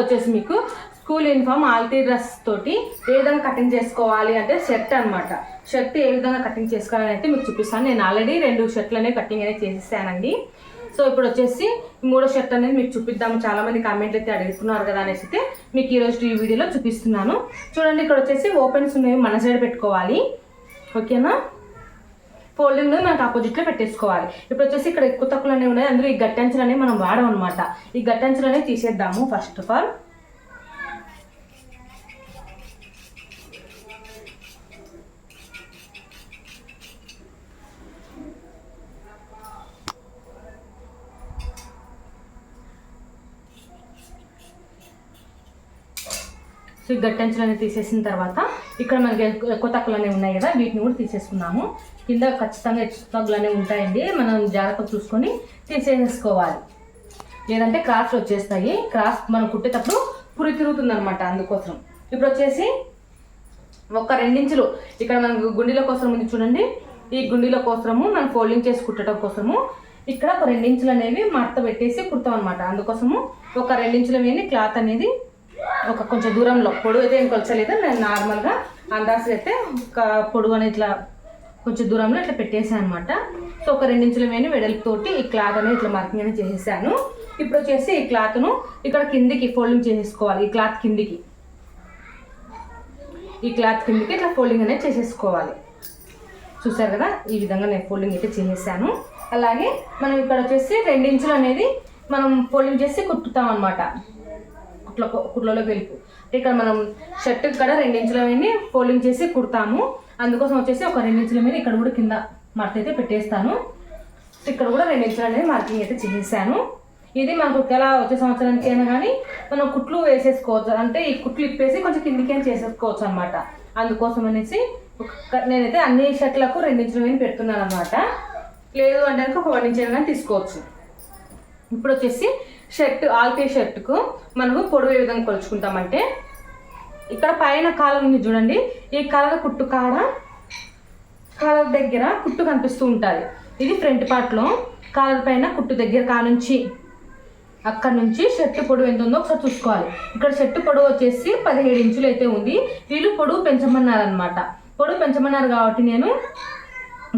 వచ్చేసి మీకు school uniform ఆల్టీ dress తోటి ఏ విధంగా కటింగ్ చేసుకోవాలి అంటే షర్ట్ అన్నమాట. షర్ట్ ఏ విధంగా కటింగ్ చేసుకోవాలని అయితే మీకు చూపిస్తాను. నేను ఆల్రెడీ రెండు షర్ట్లు అనేవి కటింగ్ అనేది చేసేసానండి. సో ఇప్పుడు వచ్చేసి మూడో షర్ట్ అనేది మీకు చూపిద్దాము. చాలామంది కామెంట్లు అయితే అడుగుతున్నారు కదా అనేసి అయితే మీకు ఈరోజు ఈ వీడియోలో చూపిస్తున్నాను. చూడండి ఇక్కడ వచ్చేసి ఓపెన్స్ ఉన్నవి మన సైడ్ పెట్టుకోవాలి. ఓకేనా ఫోల్డింగ్ మనకు ఆపోజిట్లో పెట్టేసుకోవాలి. ఇప్పుడు వచ్చేసి ఇక్కడ ఎక్కువ తక్కువలు అనేవి ఉన్నాయి. అందులో ఈ గట్టంచులు అనేవి మనం వాడము అనమాట ఈ గట్టంచులు అనేవి తీసేద్దాము ఫస్ట్ ఆఫ్ ఆల్ సో ఈ గట్టంచులు అనేవి తీసేసిన తర్వాత ఇక్కడ మనకి ఎక్కువ తక్కువలు అనేవి ఉన్నాయి కదా వీటిని కూడా తీసేసుకున్నాము కింద ఖచ్చితంగా ఎక్కువ అనేవి ఉంటాయండి. మనం జాగ్రత్తగా చూసుకొని తీసేసుకోవాలి. లేదంటే క్రాస్ వచ్చేస్తాయి. క్రాస్ మనం కుట్టేటప్పుడు పురి తిరుగుతుంది అనమాట అందుకోసం. ఇప్పుడు వచ్చేసి ఒక రెండించులు. ఇక్కడ మనకు గుండెల కోసం ఉంది చూడండి. ఈ గుండెల కోసము మనం ఫోల్డింగ్ చేసి కుట్టడం కోసము ఇక్కడ ఒక రెండించులు అనేవి మడత పెట్టేసి కుడతాం అనమాట అందుకోసము ఒక రెండించులు మీద క్లాత్ అనేది ఒక కొంచెం దూరంలో పొడుగు అయితే ఏం కొలచలేదు. నేను నార్మల్గా అందాజు అయితే ఒక పొడుగు అనేది ఇట్లా కొంచెం దూరంలో ఇట్లా పెట్టేసాను అనమాట సో ఒక రెండించుల మేము వెడల్పుతోటి ఈ క్లాత్ అనేది ఇట్లా మార్కింగ్ అనేది చేసేసాను. ఇప్పుడు వచ్చేసి ఈ క్లాత్ను ఇక్కడ కిందికి ఫోల్డింగ్ చేసేసుకోవాలి ఈ క్లాత్ కిందికి. ఈ క్లాత్ కిందికి ఇట్లా ఫోల్డింగ్ అనేది చేసేసుకోవాలి. చూసారు కదా? ఈ విధంగా నేను ఫోల్డింగ్ అయితే చేసేసాను. అలాగే మనం ఇక్కడ వచ్చేసి రెండించులు అనేది మనం ఫోల్డింగ్ చేసి కుట్టుతాం అనమాట కుట్ల కుట్లలో వెలుపు ఇక్కడ మనం షర్ట్ ఇక్కడ రెండించులు అనేది ఫోల్డింగ్ చేసి కుడతాము. అందుకోసం వచ్చేసి ఒక రెండు ఇంచుల మీద ఇక్కడ కూడా కింద మడత అయితే పెట్టేస్తాను. ఇక్కడ కూడా రెండించులు అనేది మార్కింగ్ అయితే చేసేసాను. ఇది మనకు ఎలా వచ్చే సంవత్సరానికి అయినా కానీ మనం కుట్లు వేసేసుకోవచ్చు. అంటే ఈ కుట్లు ఇప్పేసి కొంచెం కిందికేం అయినా చేసేసుకోవచ్చు అనమాట అందుకోసం అనేసి నేనైతే అన్ని షర్ట్లకు రెండించుల మీద పెడుతున్నాను అనమాట లేదు అంటే ఒక వన్ ఇంచ్ కానీ తీసుకోవచ్చు. ఇప్పుడు వచ్చేసి షర్ట్ ఆల్కే షర్ట్కు మనము పొడవు ఏ విధంగా కొలుచుకుంటామంటే ఇక్కడ పైన కాలం ఉంది చూడండి. ఈ కలర్ కుట్టు కాడ కాలర్ దగ్గర కుట్టు కనిపిస్తూ ఉంటుంది. ఇది ఫ్రంట్ పార్ట్లో కాలర్ పైన కుట్టు దగ్గర కానుంచి అక్కడ నుంచి షర్టు పొడవు ఎంత ఉందో ఒకసారి చూసుకోవాలి. ఇక్కడ షర్టు పొడవు వచ్చేసి పదిహేడు ఇంచులు అయితే ఉంది. వీళ్ళు పొడవు పెంచమన్నారనమాట పొడవు పెంచమన్నారు కాబట్టి నేను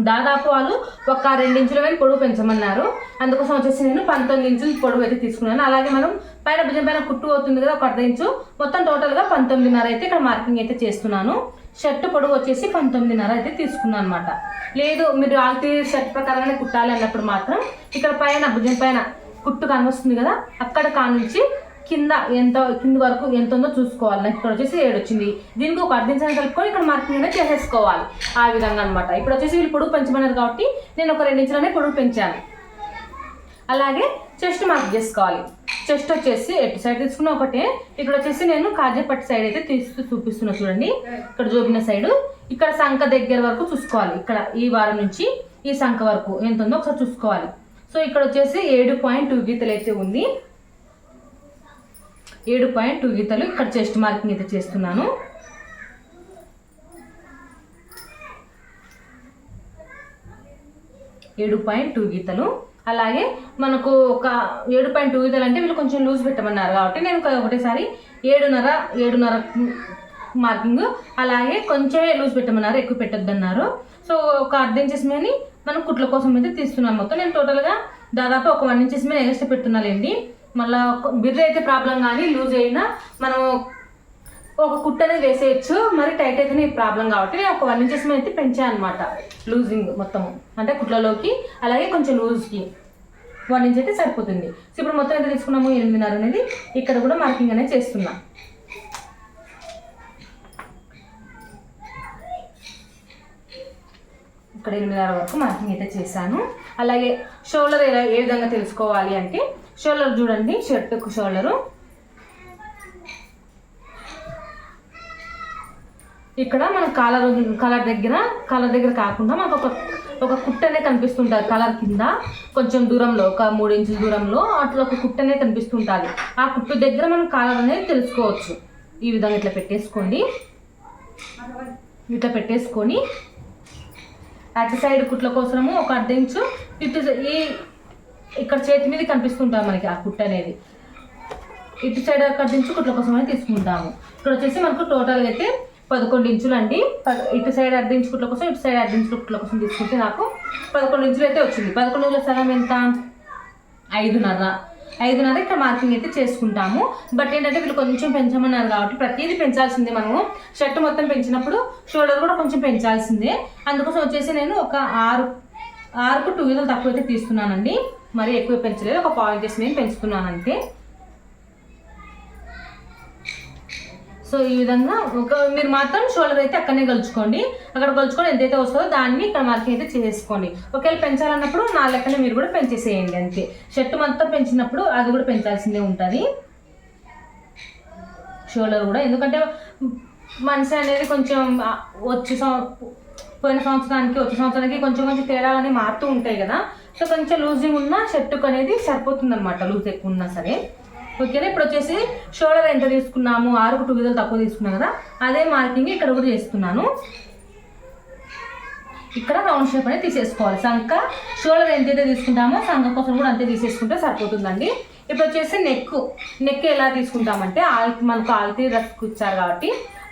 దాదాపు వాళ్ళు ఒక రెండించుల వేలు పొడవు పెంచమన్నారు. అందుకోసం వచ్చేసి నేను పంతొమ్మిది ఇంచులు పొడవు అయితే తీసుకున్నాను. అలాగే మనం పైన భుజం పైన కుట్టు అవుతుంది కదా ఒక అర్ధ ఇంచు. మొత్తం టోటల్గా పంతొమ్మిదిన్నర అయితే ఇక్కడ మార్కింగ్ అయితే చేస్తున్నాను. షర్ట్ పొడవు వచ్చేసి పంతొమ్మిదిన్నర అయితే తీసుకున్నాను అనమాట లేదు మీరు ఆల్టీ షర్ట్ ప్రకారంగానే కుట్టాలి అన్నప్పుడు మాత్రం ఇక్కడ పైన భుజం పైన కుట్టు కనిపిస్తుంది కదా అక్కడ కానుంచి కింద ఎంత కింద వరకు ఎంత ఉందో చూసుకోవాలి. నాకు ఇక్కడ వచ్చేసి ఏడు వచ్చింది. దీనికి ఒక అర్ధించాన్ని కలుపుకొని ఇక్కడ మార్కింగ్ అనేది చేసేసుకోవాలి. ఆ విధంగా అనమాట ఇప్పుడు వచ్చేసి వీళ్ళు పొడుగు పెంచమన్నారు కాబట్టి నేను ఒక రెండు ఇంచులనే పొడుగు పెంచాను. అలాగే చెస్ట్ మార్క్ చేసుకోవాలి. చెస్ట్ వచ్చేసి ఎటు సైడ్ తీసుకున్న ఒకటే. ఇక్కడ వచ్చేసి నేను కాజేపట్టి సైడ్ అయితే తీస్తూ చూపిస్తున్నా చూడండి. ఇక్కడ చూపిన సైడ్ ఇక్కడ సంఖ దగ్గర వరకు చూసుకోవాలి. ఇక్కడ ఈ వారం నుంచి ఈ సంఖ వరకు ఎంత ఉందో ఒకసారి చూసుకోవాలి. సో ఇక్కడ వచ్చేసి ఏడు పాయింట్ టూ గీతలు అయితే ఉంది. ఏడు పాయింట్ టూ గీతలు ఇక్కడ చెస్ట్ మార్కింగ్ అయితే చేస్తున్నాను. ఏడు పాయింట్ టూ గీతలు. అలాగే మనకు ఒక ఏడు పాయింట్ టూ అంటే వీళ్ళు కొంచెం లూజ్ పెట్టమన్నారు కాబట్టి నేను ఒకటేసారి ఏడున్నర ఏడున్నర మార్కింగ్. అలాగే కొంచెమే లూజ్ పెట్టమన్నారు ఎక్కువ పెట్టొద్దన్నారు. సో ఒక అర్ధ ఇంచెస్ మనం కుట్ల కోసం అయితే తీస్తున్నాం మొత్తం. నేను టోటల్గా దాదాపు ఒక వన్ ఇంచెస్ మీద ఎక్స్ట్రా పెడుతున్నానండి. మళ్ళీ బిర్ర అయితే ప్రాబ్లం కానీ లూజ్ అయినా మనం ఒక కుట్ట అనేది వేసేయచ్చు. మరి టైట్ అయితేనే ప్రాబ్లం కాబట్టి నేను ఒక వన్ ఇంచెస్ మీద అయితే పెంచాను అనమాట లూజింగ్ మొత్తం. అంటే కుట్లలోకి అలాగే కొంచెం లూజ్కి వన్ ఇంచ్ అయితే సరిపోతుంది. సో ఇప్పుడు మొత్తం ఎంత తీసుకున్నాము? ఎనిమిదిన్నర అనేది. ఇక్కడ కూడా మార్కింగ్ అనేది చేస్తున్నా. ఇక్కడ ఎనిమిదిన్నర వరకు మార్కింగ్ అయితే చేశాను. అలాగే షోల్డర్ ఎలా ఏ విధంగా తెలుసుకోవాలి అంటే షోల్డర్ చూడండి. షర్ట్ షోల్డరు ఇక్కడ మన కాలర్ కలర్ దగ్గర కలర్ దగ్గర కాకుండా మనకు ఒక ఒక కుట్టనే కనిపిస్తుంటుంది కలర్ కింద. కొంచెం దూరంలో ఒక మూడు ఇంచుల దూరంలో అట్లా ఒక కుట్టనే కనిపిస్తుంటుంది. ఆ కుట్టు దగ్గర మనం కాలర్ అనేది తెలుసుకోవచ్చు. ఈ విధంగా ఇట్లా పెట్టేసుకోండి. ఇట్లా పెట్టేసుకొని అటు సైడ్ కుట్ల కోసము ఒక అర్ధ ఇంచు ఇటు ఈ ఇక్కడ చేతి మీద కనిపిస్తుంటుంది మనకి ఆ కుట్ట అనేది. ఇటు సైడ్ అక్కడ నుంచి కుట్ల కోసం అనేది తీసుకుంటాము. ఇక్కడ వచ్చేసి మనకు టోటల్గా అయితే పదకొండు ఇంచులు అండి ఇటు సైడ్ అర్ధించు కుట్ల కోసం ఇటు సైడ్ అర్ధించుకుట్ల కోసం తీసుకుంటే నాకు పదకొండు ఇంచులు అయితే వచ్చింది. పదకొండు ఇంచుల సగం ఎంత? ఐదున్నర. ఐదున్నర ఇక్కడ మార్కింగ్ అయితే చేసుకుంటాము. బట్ ఏంటంటే వీళ్ళు కొంచెం పెంచమన్నారు కాబట్టి ప్రతిదీ పెంచాల్సిందే మనము. షర్ట్ మొత్తం పెంచినప్పుడు షోల్డర్ కూడా కొంచెం పెంచాల్సిందే. అందుకోసం వచ్చేసి నేను ఒక ఆరు ఆరుకు టూ వీలర్ తక్కువ అయితే తీసుకున్నానండి మరి ఎక్కువ పెంచలేదు. ఒక పాయింట్ చేసి నేను పెంచుతున్నాను అంతే సో ఈ విధంగా ఒక మీరు మాత్రం షోల్డర్ అయితే అక్కడనే కలుచుకోండి. అక్కడ కలుచుకొని ఎంతైతే వస్తుందో దాన్ని ఇక్కడ మార్కింగ్ అయితే చేసుకోండి. ఒకవేళ పెంచాలన్నప్పుడు నా లెక్కనే మీరు కూడా పెంచేసేయండి అంతే. షర్ట్ మొత్తం పెంచినప్పుడు అది కూడా పెంచాల్సిందే ఉంటుంది. షోల్డర్ కూడా. ఎందుకంటే మనిషి అనేది కొంచెం వచ్చే సం- పోయిన సంవత్సరానికి వచ్చే సంవత్సరానికి కొంచెం కొంచెం తేడాలు మారుతూ ఉంటాయి కదా. సో కొంచెం లూజింగ్ ఉన్న షర్టుకు అనేది సరిపోతుంది అనమాట లూజ్ ఎక్కువ ఉన్నా సరే. ఓకేనా? ఇప్పుడు వచ్చేసి షోల్డర్ ఎంత తీసుకున్నాము? ఆరుకు టూ విధాలు తక్కువ తీసుకున్నాం కదా అదే మార్కింగ్ ఇక్కడ కూడా చేస్తున్నాను. ఇక్కడ రౌండ్ షేప్ అనేది తీసేసుకోవాలి. సంక షోల్డర్ ఎంతైతే తీసుకుంటామో సంక కోసం కూడా అంతే తీసేసుకుంటే సరిపోతుందండి. ఇప్పుడు వచ్చేసి నెక్ నెక్ ఎలా తీసుకుంటామంటే ఆల్ మనకు ఆల్తీ రస్క్ ఇచ్చారు కాబట్టి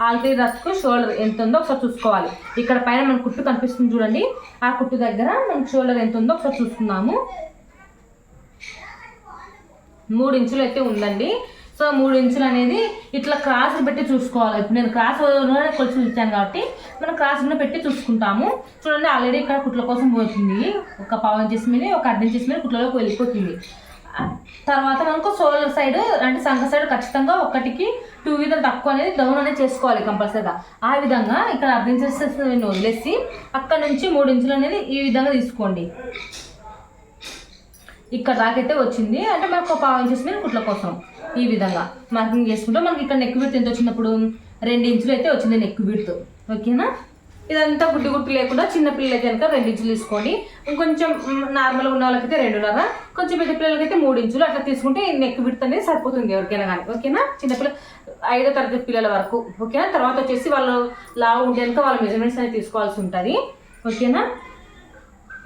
ఆల్తీ రస్క్ షోల్డర్ ఎంత ఉందో ఒకసారి చూసుకోవాలి. ఇక్కడ పైన మన కుట్టు కనిపిస్తుంది చూడండి. ఆ కుట్టు దగ్గర మనకు షోల్డర్ ఎంత ఉందో ఒకసారి చూసుకుందాము. మూడు ఇంచులు అయితే ఉందండి. సో మూడు ఇంచులు అనేది ఇట్లా క్రాస్ పెట్టి చూసుకోవాలి. ఇప్పుడు నేను క్రాస్ కొలిచి ఇచ్చాను కాబట్టి మనం క్రాస్ పెట్టి చూసుకుంటాము. చూడండి ఆల్రెడీ ఇక్కడ కుట్ల కోసం పోతుంది. ఒక పావు ఇంచెస్ మీద ఒక అర్ధ ఇంచెస్ మీద కుట్లలోకి వెళ్ళిపోతుంది. తర్వాత మనకు సోలర్ సైడ్ అంటే సంఘ సైడ్ ఖచ్చితంగా ఒకటికి టూ వీలర్ తక్కువ అనేది డౌన్ అనేది చేసుకోవాలి కంపల్సరీగా ఆ విధంగా ఇక్కడ అర్ధ ఇంచెస్ వదిలేసి అక్కడ నుంచి మూడు ఇంచులు అనేది ఈ విధంగా తీసుకోండి. ఇక్కడ దాకైతే వచ్చింది. అంటే మనకు ఒక పావు ఇంచెస్ మీద కుట్ల కోసం ఈ విధంగా. మార్కింగ్ చేసుకుంటే మనకి ఇక్కడ నెక్ విడ్త్ ఎంత వచ్చినప్పుడు? రెండు ఇంచులు అయితే వచ్చింది నెక్ విడ్త్ ఓకేనా ఇదంతా గుడ్డి గుట్టు లేకుండా చిన్న పిల్లలకి కనుక రెండు ఇంచులు తీసుకోండి. ఇంకొంచెం నార్మల్గా ఉన్న వాళ్ళకైతే రెండున్నర కొంచెం పెద్ద పిల్లలకైతే మూడు ఇంచులు అట్లా తీసుకుంటే నెక్ విడ్త్ అనేది సరిపోతుంది ఎవరికైనా కానీ. ఓకేనా చిన్నపిల్ల ఐదో తరగతి పిల్లల వరకు. ఓకేనా తర్వాత వచ్చేసి వాళ్ళు లావు ఉంటే వాళ్ళ మెజర్మెంట్స్ అనేది తీసుకోవాల్సి ఉంటుంది. ఓకేనా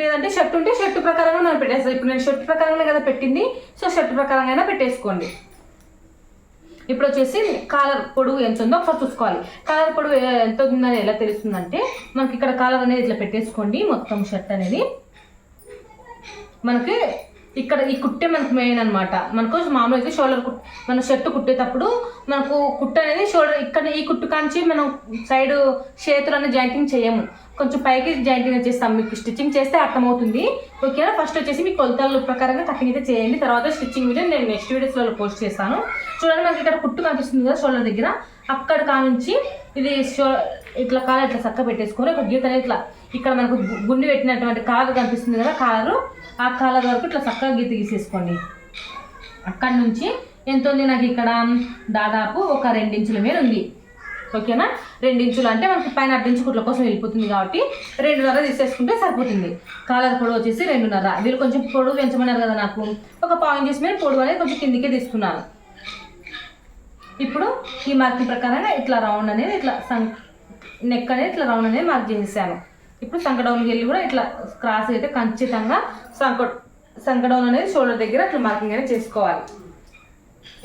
లేదంటే షర్ట్ ఉంటే షర్ట్ ప్రకారంగా మనం పెట్టేస్తాం. ఇప్పుడు నేను షర్ట్ ప్రకారంగా కదా పెట్టింది సో షర్ట్ ప్రకారంగా అయినా పెట్టేసుకోండి. ఇప్పుడు వచ్చేసి కాలర్ పొడుగు ఎంత ఉందో ఒకసారి చూసుకోవాలి. కాలర్ పొడుగు ఎంత ఉందని ఎలా తెలుస్తుందంటే మనకి ఇక్కడ కాలర్ అనేది ఇట్లా పెట్టేసుకోండి మొత్తం షర్ట్ అనేది. మనకి ఇక్కడ ఈ కుట్టే మనకు మెయిన్ అనమాట మనకు మామూలు అయితే షోల్డర్ కుట్ మన షర్ట్ కుట్టేటప్పుడు మనకు కుట్ట అనేది షోల్డర్ ఇక్కడ ఈ కుట్టు కాంచి మనం సైడ్ చేతులు అనేది జాయింటింగ్ చేయము. కొంచెం పైకి జాయింటింగ్ చేస్తాం మీకు స్టిచ్చింగ్ చేస్తే అర్థమవుతుంది. ఓకేనా? ఫస్ట్ వచ్చేసి మీ కొలతల ప్రకారంగా కటింగ్ అయితే చేయండి. తర్వాత స్టిచ్చింగ్ వీడియో నేను నెక్స్ట్ వీడియోస్లో పోస్ట్ చేస్తాను. చూడండి మనకి ఇక్కడ కుట్టు కనిపిస్తుంది కదా షోల్డర్ దగ్గర. అక్కడ కానుంచి ఇది షో ఇట్లా కాలు ఇట్లా చక్క పెట్టేసుకొని ఒక గీత అనేది ఇట్లా ఇక్కడ మనకు గుండి పెట్టినటువంటి కాలు కనిపిస్తుంది కదా కాలరు ఆ కాలర్ వరకు ఇట్లా చక్కగా గీత గీసేసుకోండి. అక్కడి నుంచి ఎంత ఉంది నాకు ఇక్కడ? దాదాపు ఒక రెండించుల మీద ఉంది. ఓకేనా? రెండించులు అంటే మనకి పైన అడ్డించు కుట్ల కోసం వెళ్ళిపోతుంది కాబట్టి రెండున్నర తీసేసుకుంటే సరిపోతుంది. కాలర్ పొడవు వచ్చేసి రెండున్నర. వీళ్ళు కొంచెం పొడవు పెంచమన్నారు కదా నాకు. ఒక పావు ఇంచెస్ మీద పొడవు అనేది కొంచెం కిందికే తీసుకున్నాను. ఇప్పుడు ఈ మార్కింగ్ ప్రకారంగా ఇట్లా రౌండ్ అనేది ఇట్లా సం నెక్ అనేది ఇట్లా రౌండ్ అనేది మార్క్ చేసేసాను. ఇప్పుడు సంకడౌన్కి వెళ్ళి కూడా ఇట్లా క్రాస్ అయితే ఖచ్చితంగా సంక సంకడౌన్ అనేది షోల్డర్ దగ్గర ఇట్లా మార్కింగ్ అనేది చేసుకోవాలి.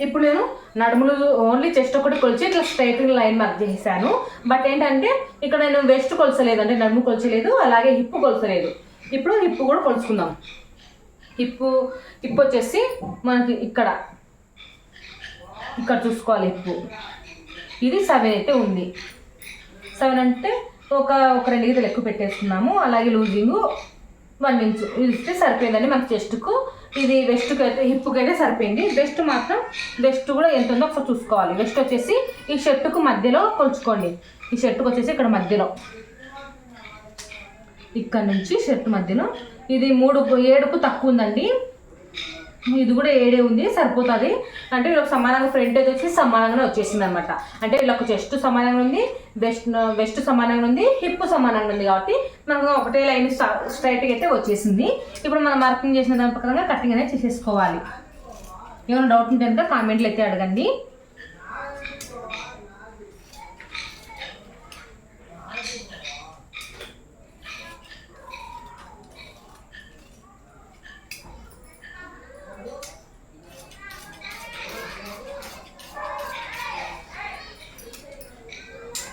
ఇప్పుడు నేను నడుములు ఓన్లీ చెస్ట్ ఒకటి కొలిచి ఇట్లా స్ట్రైట్ లైన్ మార్క్ చేశాను. బట్ ఏంటంటే ఇక్కడ నేను వెస్ట్ కొలసలేదు అంటే నడుము కొలచలేదు అలాగే హిప్ కొలసలేదు ఇప్పుడు హిప్ కూడా కొలుచుకుందాం. హిప్ హిప్ వచ్చేసి మనకి ఇక్కడ. ఇక్కడ చూసుకోవాలి హిప్ ఇది సెవెన్ అయితే ఉంది. సెవెన్ అంటే ఒక ఒక రెండు గీతలు ఎక్కువ పెట్టేసుకున్నాము. అలాగే లూజింగ్ వన్ ఇంచ్. ఇస్తే సరిపోయిందండి మనకి చెస్ట్కు. ఇది వెస్ట్కి అయితే హిప్కి అయితే సరిపోయింది. వెస్ట్ మాత్రం వెస్ట్ కూడా ఎంత ఉందో ఒకసారి చూసుకోవాలి. వెస్ట్ వచ్చేసి ఈ షర్టుకు మధ్యలో కొలుచుకోండి. ఈ షర్టుకు వచ్చేసి ఇక్కడ మధ్యలో. ఇక్కడ నుంచి షర్ట్ మధ్యలో. ఇది మూడు ఏడుకు తక్కువ ఉందండి. ఇది కూడా ఏడే ఉంది సరిపోతుంది. అంటే వీళ్ళకి సమానంగా ఫ్రంట్ అయితే వచ్చి సమానంగానే వచ్చేసింది అనమాట అంటే వీళ్ళకి చెస్ట్ సమానంగా ఉంది వెస్ట్ వెస్ట్ సమానంగా ఉంది హిప్ సమానంగా ఉంది కాబట్టి మనకు ఒకటే లైన్ స్ట్రైట్గా అయితే వచ్చేసింది. ఇప్పుడు మనం మార్కింగ్ చేసిన దాని ప్రకారంగా కటింగ్ అనేది చేసేసుకోవాలి. ఏమైనా డౌట్ ఉంటే కనుక కామెంట్లు అయితే అడగండి.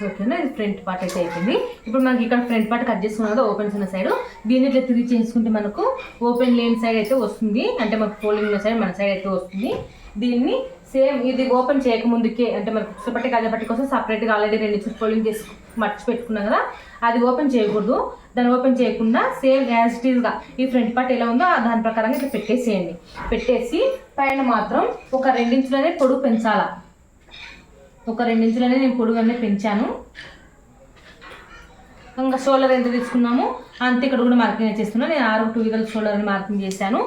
ఓకేనా? ఇది ఫ్రంట్ పార్ట్ అయితే అయిపోయింది. ఇప్పుడు మనకి ఇక్కడ ఫ్రంట్ పార్ట్ కట్ చేసుకున్నది ఓపెన్ ఓపెన్స్ ఉన్న సైడ్ దీన్ని ఇట్లా తిరిగి చేసుకుంటే మనకు ఓపెన్ లేని సైడ్ అయితే వస్తుంది. అంటే మనకు ఫోల్డింగ్ ఉన్న సైడ్ మన సైడ్ అయితే వస్తుంది. దీన్ని సేమ్ ఇది ఓపెన్ చేయకముందుకే అంటే మనకు కుసపట్టి కాజపట్టి కోసం సపరేట్గా ఆల్రెడీ రెండు చుట్టూ ఫోల్డింగ్ చేసి మర్చి పెట్టుకున్నాం కదా అది ఓపెన్ చేయకూడదు. దాన్ని ఓపెన్ చేయకుండా సేమ్ యాజ్ ఇట్ ఈస్గా ఈ ఫ్రంట్ పార్ట్ ఎలా ఉందో దాని ప్రకారంగా ఇట్లా పెట్టేసేయండి. పెట్టేసి పైన మాత్రం ఒక రెండించులనే పొడుగు పెంచాలా. ఒక రెండించులనే నేను పొడుగు పెంచాను. ఇంకా షోల్డర్ ఎంత తీసుకున్నామో అంతే ఇక్కడ కూడా మార్కింగ్ చేస్తున్నాను నేను ఆరు టూ వీగల్ షోల్డర్ అని మార్కింగ్ చేశాను.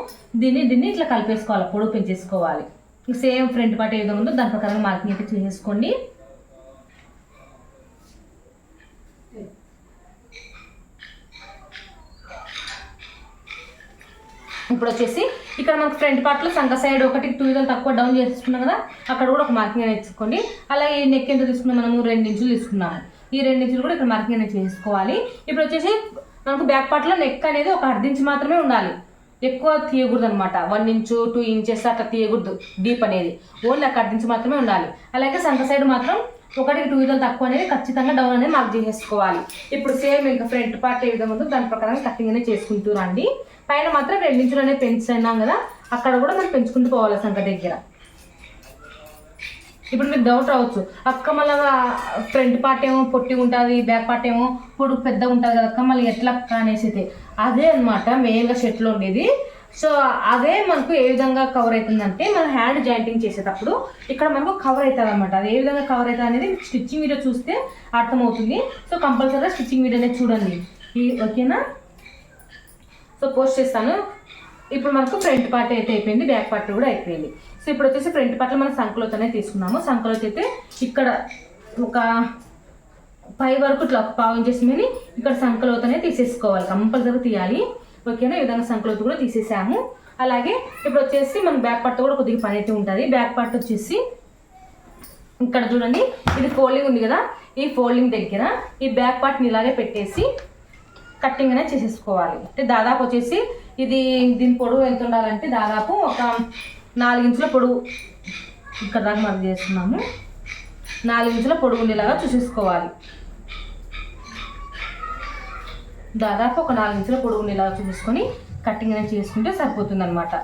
దీన్ని దీన్ని ఇట్లా కలిపేసుకోవాలి పొడుగు పెంచేసుకోవాలి. సేమ్ ఫ్రంట్ పార్ట్ ఏ విధంగా ఉందో దాని ప్రకారం మార్కింగ్ అయితే చేసేసుకోండి. ఇప్పుడు వచ్చేసి ఇక్కడ మనకు ఫ్రంట్ పార్ట్లో సంక సైడ్ ఒకటి టూ ఇంచులు తక్కువ డౌన్ చేసుకున్నాం కదా అక్కడ కూడా ఒక మార్కింగ్ అనేది తీసుకోండి అలాగే ఈ నెక్ ఎంత తీసుకున్నాం మనము? రెండు ఇంచులు తీసుకున్నాము ఈ రెండు ఇంచులు కూడా ఇక్కడ మార్కింగ్ అనేది చేసుకోవాలి. ఇప్పుడు వచ్చేసి మనకు బ్యాక్ పార్ట్లో నెక్ అనేది ఒక అర్ధించి మాత్రమే ఉండాలి. ఎక్కువ తీయకూడదు అనమాట వన్ ఇంచు టూ ఇంచెస్ అట్లా తీయకూడదు. డీప్ అనేది. ఓన్లీ అక్కడ నుంచి మాత్రమే ఉండాలి. అలాగే సంక సైడ్ మాత్రం ఒకటికి టూ విధాలు తక్కువ అనేది ఖచ్చితంగా డౌన్ అనేది మార్క్ చేసేసుకోవాలి. ఇప్పుడు సేమ్ ఇంకా ఫ్రంట్ పార్ట్ ఏ విధంగా ఉందో దాని ప్రకారం కటింగ్ అనేది చేసుకుంటూ రండి. పైన మాత్రం రెండించులు అనేది పెంచుతున్నాం కదా అక్కడ కూడా మనం పెంచుకుంటూ పోవాలి సంక దగ్గర. ఇప్పుడు మీకు డౌట్ రావచ్చు. అక్క మళ్ళీ ఫ్రంట్ పార్ట్ ఏమో పొట్టి ఉంటుంది బ్యాక్ పార్ట్ ఏమో పొడుగు పెద్ద ఉంటుంది కదా అక్క మళ్ళీ ఎట్లా అక్క అనేసి అదే అనమాట మెయిన్గా షర్ట్లో ఉండేది. సో అదే మనకు ఏ విధంగా కవర్ అవుతుందంటే మనం హ్యాండ్ జాయింటింగ్ చేసేటప్పుడు ఇక్కడ మనకు కవర్ అవుతుంది అనమాట అది ఏ విధంగా కవర్ అవుతుంది అనేది మీకు స్టిచ్చింగ్ వీడియో చూస్తే అర్థమవుతుంది. సో కంపల్సరీగా స్టిచ్చింగ్ వీడియోనే చూడండి. ఈ ఓకేనా? సో పోస్ట్ చేస్తాను. ఇప్పుడు మనకు ఫ్రంట్ పార్ట్ అయితే అయిపోయింది బ్యాక్ పార్ట్ కూడా అయిపోయింది. సో ఇప్పుడు వచ్చేసి ఫ్రంట్ పార్ట్లో మనం సంకలోతోనే తీసుకున్నాము. సంకలోత్ అయితే ఇక్కడ ఒక పై వరకు ఇట్లా ఒక పావు ఇంచెస్ ఇక్కడ సంకలోతనే తీసేసుకోవాలి. కంపల్సరీ తీయాలి. ఓకేనా? ఈ విధంగా సంకలోతి కూడా తీసేసాము. అలాగే ఇప్పుడు వచ్చేసి మన బ్యాక్ పార్ట్ కూడా కొద్దిగా పని అయితే ఉంటుంది. బ్యాక్ పార్ట్ వచ్చేసి ఇక్కడ చూడండి ఇది ఫోల్డింగ్ ఉంది కదా? ఈ ఫోల్డింగ్ దగ్గర ఈ బ్యాక్ పార్ట్ని ఇలాగే పెట్టేసి కట్టింగ్ అనేది చేసేసుకోవాలి. అంటే దాదాపు వచ్చేసి ఇది దీని పొడవు ఎంత ఉండాలంటే దాదాపు ఒక నాలుగు ఇంచుల పొడవు ఇక్కడ దాకా మనం చేస్తున్నాము. నాలుగు ఇంచుల పొడవు ఉండేలాగా చూసేసుకోవాలి. దాదాపు ఒక నాలుగించుల పొడవు ఉండేలాగా చూసుకొని కట్టింగ్ అనేది చేసుకుంటే సరిపోతుంది అనమాట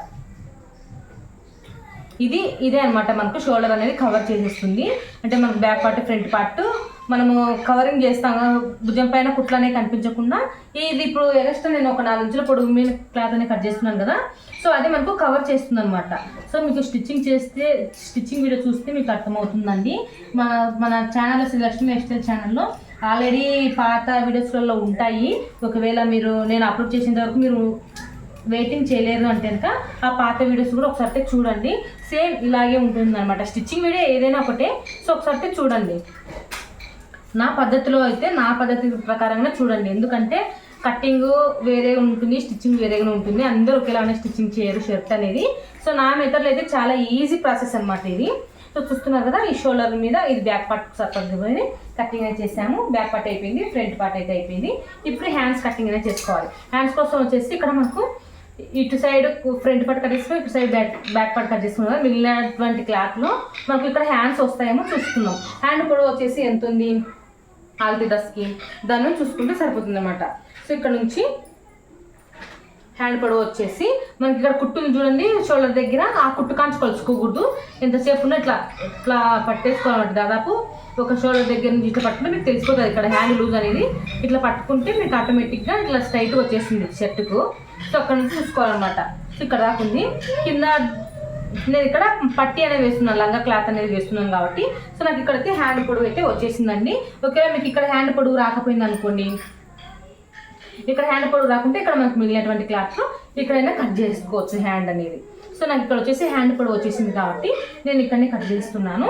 ఇది ఇదే అనమాట మనకు షోల్డర్ అనేది కవర్ చేసేస్తుంది. అంటే మనకు బ్యాక్ పార్ట్ ఫ్రంట్ పార్ట్ మనము కవరింగ్ చేస్తాం. భుజం పైన కుట్లనే కనిపించకుండా ఇది ఇప్పుడు ఎగస్ట్రా నేను ఒక నాలుగు ఇంచుల పొడుగు మీద క్లాత్ అనేది కట్ చేస్తున్నాను కదా. సో అది మనకు కవర్ చేస్తుంది అనమాట సో మీకు స్టిచ్చింగ్ చేస్తే స్టిచ్చింగ్ వీడియో చూస్తే మీకు అర్థమవుతుందండి. మన మన ఛానల్ శ్రీలక్ష్మి నెక్స్టైల్ ఛానల్లో ఆల్రెడీ పాత వీడియోస్లలో ఉంటాయి. ఒకవేళ మీరు నేను అప్లోడ్ చేసిన వరకు మీరు వెయిటింగ్ చేయలేరు అంటే కనుక ఆ పాత వీడియోస్ కూడా ఒకసారి చూడండి. సేమ్ ఇలాగే ఉంటుంది అనమాట స్టిచ్చింగ్ వీడియో ఏదైనా ఒకటే. సో ఒకసారి చూడండి. నా పద్ధతిలో అయితే నా పద్ధతి ప్రకారంగా చూడండి. ఎందుకంటే కట్టింగ్ వేరే ఉంటుంది స్టిచ్చింగ్ వేరేగా ఉంటుంది. అందరూ ఒకేలానే స్టిచ్చింగ్ చేయరు షర్ట్ అనేది. సో నా మెథడ్లో అయితే చాలా ఈజీ ప్రాసెస్ అనమాట ఇది. సో చూస్తున్నారు కదా ఈ షోల్డర్ మీద ఇది బ్యాక్ పార్ట్ సరిపోయింది కటింగ్ అనేది చేసాము బ్యాక్ పార్ట్ అయిపోయింది ఫ్రంట్ పార్ట్ అయితే అయిపోయింది. ఇప్పుడు హ్యాండ్స్ కటింగ్ అనేది చేసుకోవాలి. హ్యాండ్స్ కోసం వచ్చేసి ఇక్కడ మనకు ఇటు సైడ్ ఫ్రంట్ పార్ట్ కట్ చేసుకుని ఇటు side back back part cut చేసుకున్నాం కదా. మిగిలినటువంటి క్లాత్లో మనకు ఇక్కడ హ్యాండ్స్ వస్తాయేమో చూసుకుందాం హ్యాండ్ పొడవు వచ్చేసి ఎంత ఉంది? ఆల్తి డ్రెస్కి దాన్ని చూసుకుంటే సరిపోతుంది అనమాట సో ఇక్కడ నుంచి హ్యాండ్ పొడవు వచ్చేసి మనకి ఇక్కడ కుట్టుని చూడండి షోల్డర్ దగ్గర ఆ కుట్టు కాంచి కొలుచుకోకూడదు. ఎంతసేపు ఉన్నా ఇట్లా ఇట్లా పట్టేసుకోవాలన్నమాట దాదాపు ఒక షోల్డర్ దగ్గర నుంచి ఇట్లా పట్టుకుంటే మీకు తెలిసిపోతుంది ఇక్కడ హ్యాండ్ లూజ్ అనేది. ఇట్లా పట్టుకుంటే మీకు ఆటోమేటిక్గా ఇట్లా స్ట్రైట్గా వచ్చేసింది షర్ట్కు. సో అక్కడ నుంచి చూసుకోవాలన్నమాట. సో ఇక్కడ దాకా ఉంది. కింద నేను ఇక్కడ పట్టి అనేది వేస్తున్నాను లంగా క్లాత్ అనేది వేస్తున్నాను కాబట్టి. సో నాకు ఇక్కడైతే హ్యాండ్ పొడవు అయితే వచ్చేసిందండి. ఒకవేళ మీకు ఇక్కడ హ్యాండ్ పొడవు రాకపోయింది అనుకోండి. ఇక్కడ హ్యాండ్ పొడవు రాకుంటే ఇక్కడ మనకు మిగిలినటువంటి క్లాత్లో ఇక్కడైనా కట్ చేసుకోవచ్చు హ్యాండ్ అనేది. సో నాకు ఇక్కడ వచ్చేసి హ్యాండ్ పొడవు వచ్చేసింది కాబట్టి నేను ఇక్కడనే కట్ చేస్తున్నాను.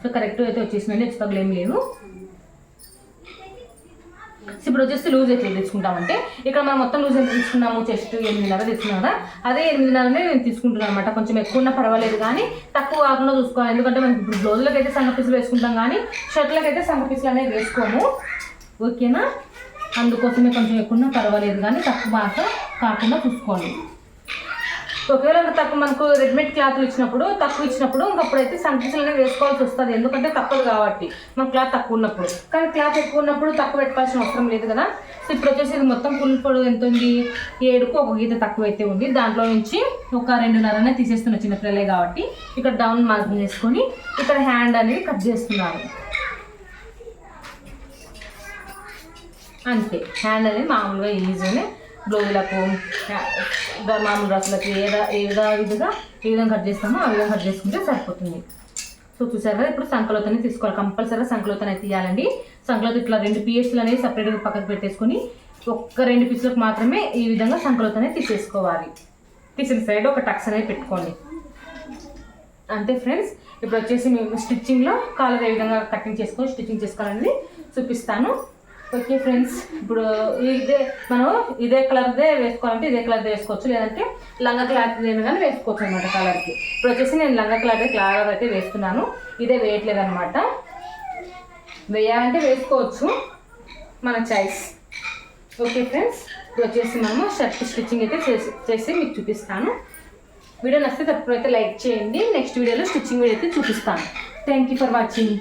సో కరెక్ట్ అయితే వచ్చేసిందండి ఎక్స్ట్రా ఏం లేదు. ఇప్పుడు వచ్చేసి లూజ్ ఎట్లా తీసుకుంటామంటే ఇక్కడ మనం మొత్తం లూజ్ ఎంత తీసుకున్నాము? చెస్ట్ ఎనిమిదిన్నర తీసుకున్నాం కదా? అదే ఎనిమిదిన్నరనే నేను తీసుకుంటున్నాను అనమాట కొంచెం ఎక్కువ ఉన్నా పర్వాలేదు కానీ తక్కువ కాకుండా చూసుకోవాలి. ఎందుకంటే మనం ఇప్పుడు బ్లౌజులకు అయితే సంగ పీసులు వేసుకుంటాం కానీ షర్ట్లకు అయితే సంగ పీసులు అనేవి వేసుకోము. ఓకేనా? అందుకోసమే కొంచెం ఎక్కువ పర్వాలేదు కానీ తక్కువ బాగా కాకుండా చూసుకోండి ఒకవేళ తక్కువ మనకు రెడీమేడ్ క్లాత్లు ఇచ్చినప్పుడు తక్కువ ఇచ్చినప్పుడు ఇంకప్పుడైతే సంకీసులు అనేవి వేసుకోవాల్సి వస్తుంది. ఎందుకంటే తక్కువ కాబట్టి మన క్లాత్ తక్కువ ఉన్నప్పుడు. కానీ క్లాత్ ఎక్కువ ఉన్నప్పుడు తక్కువ పెట్టుకోవాల్సిన అవసరం లేదు కదా. సో ఇప్పుడు వచ్చేసి ఇది మొత్తం ఫుల్ పొడవు ఎంత ఉంది ఏడుకు ఒక గీత తక్కువ అయితే ఉంది. దాంట్లో నుంచి ఒక రెండున్నరనే తీసేస్తున్న చిన్నపిల్లలే కాబట్టి ఇక్కడ డౌన్ మార్కింగ్ చేసుకొని ఇక్కడ హ్యాండ్ అనేది కట్ చేస్తున్నారు. అంతే. హ్యాండ్ అనేది మామూలుగా ఈజీనే బ్లౌజులకు మామూలు డ్రెస్సులకి ఏ ఏ విధంగా ఏ విధంగా కట్ చేస్తామో ఆ విధంగా కట్ చేసుకుంటే సరిపోతుంది. సో చూసారు కదా ఇప్పుడు సంకలోతనే తీసుకోవాలి. కంపల్సరీగా సంకలోతనే తీయాలండి. సంకలోత ఇట్లా రెండు పీఎస్లు అనేవి సపరేట్గా పక్కకు పెట్టేసుకొని ఒక్క రెండు పీసులకు మాత్రమే ఈ విధంగా సంకలోతనే తీసేసుకోవాలి. తీసిన సైడ్ ఒక టక్స్ అనేది పెట్టుకోండి. అంతే ఫ్రెండ్స్? ఇప్పుడు వచ్చేసి మేము స్టిచ్చింగ్లో కాలర్ ఏ విధంగా కటింగ్ చేసుకొని స్టిచ్చింగ్ చేసుకోవాలని చూపిస్తాను. ఓకే ఫ్రెండ్స్ ఇప్పుడు ఇదే మనం ఇదే కలర్దే వేసుకోవాలంటే ఇదే కలర్దే వేసుకోవచ్చు. లేదంటే లంగా క్లాత్ కానీ వేసుకోవచ్చు అనమాట కలర్కి ఇప్పుడు వచ్చేసి నేను లంగా కలర్ కలర్ అయితే వేస్తున్నాను. ఇదే వేయట్లేదు అనమాట వేయాలంటే వేసుకోవచ్చు మన చాయిస్ ఓకే ఫ్రెండ్స్ ఇప్పుడు వచ్చేసి మనము షర్ట్ స్టిచ్చింగ్ అయితే చేసి చేసి మీకు చూపిస్తాను. వీడియో నచ్చితే తప్పైతే లైక్ చేయండి. నెక్స్ట్ వీడియోలో స్టిచ్చింగ్ వీడియో అయితే చూపిస్తాను. Thank you for watching